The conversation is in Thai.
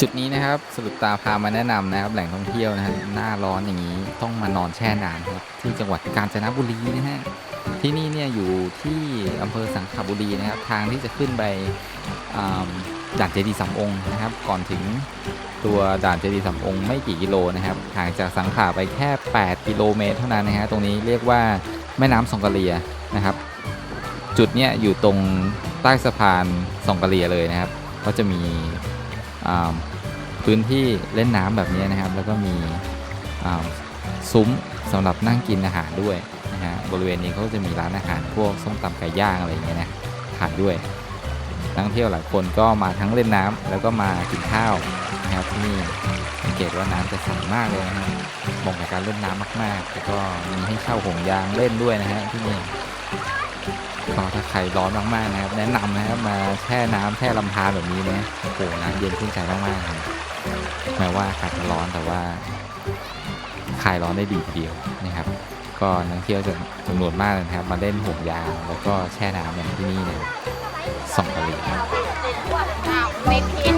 จุดนี้นะครับสรุปตาพามาแนะนำนะครับ แหล่งท่องเที่ยวนะฮะหน้าร้อนอย่างนี้ต้องมานอนแช่น้ำครับที่จังหวัดกาญจนบุรีนะฮะที่นี่เนี่ยอยู่ที่อำเภอสังขบุรีนะครับ ทางที่จะขึ้นไปด่านเจดีย์สามองค์นะครับ ก่อนถึงตัวด่านเจดีย์สามองค์ไม่กี่กิโลนะครับห่างจากสังขละไปแค่ 8 กิโลเมตรเท่านั้นนะฮะตรงนี้เรียกว่าแม่น้ำสองกะเลียนะครับ จุดเนี้ยอยู่ตรงใต้สะพานสองกะเลียเลยนะครับ ก็จะมีอ่า พื้นที่เล่นน้ำแบบนี้นะครับ แล้วก็มีซุ้มสำหรับนั่งกินอาหารด้วยนะฮะบริเวณนี้เขาจะมีร้านอาหารพวกส้มตำไก่ย่างอะไรอย่างเงี้ยนะขายด้วยนักท่องเที่ยวหลายคนก็มาทั้งเล่นน้ำแล้วก็มากินข้าวนะครับที่นี่สังเกตว่าน้ำจะใสมากเลยนะฮะเหมาะกับการเล่นน้ำมากๆแล้วก็มีให้เช่าห่วงยางเล่นด้วยนะฮะที่นี่ ก็ถ้าใครร้อนมากๆนะครับ แนะนำนะครับมาแช่น้ำแช่ลำธารแบบนี้นะโอ้โหน้ำเย็นชื่นใจมากๆครับแม้ว่าอากาศจะร้อนแต่ว่าคลายร้อนได้ดีทีเดียวนะครับ ก็นักเที่ยวจะจำนวนมากเลยนะครับ มาเล่นห่วงยางแล้วก็แช่น้ำอย่างที่นี่เนี่ยสองทะเลครับเป็นพิษ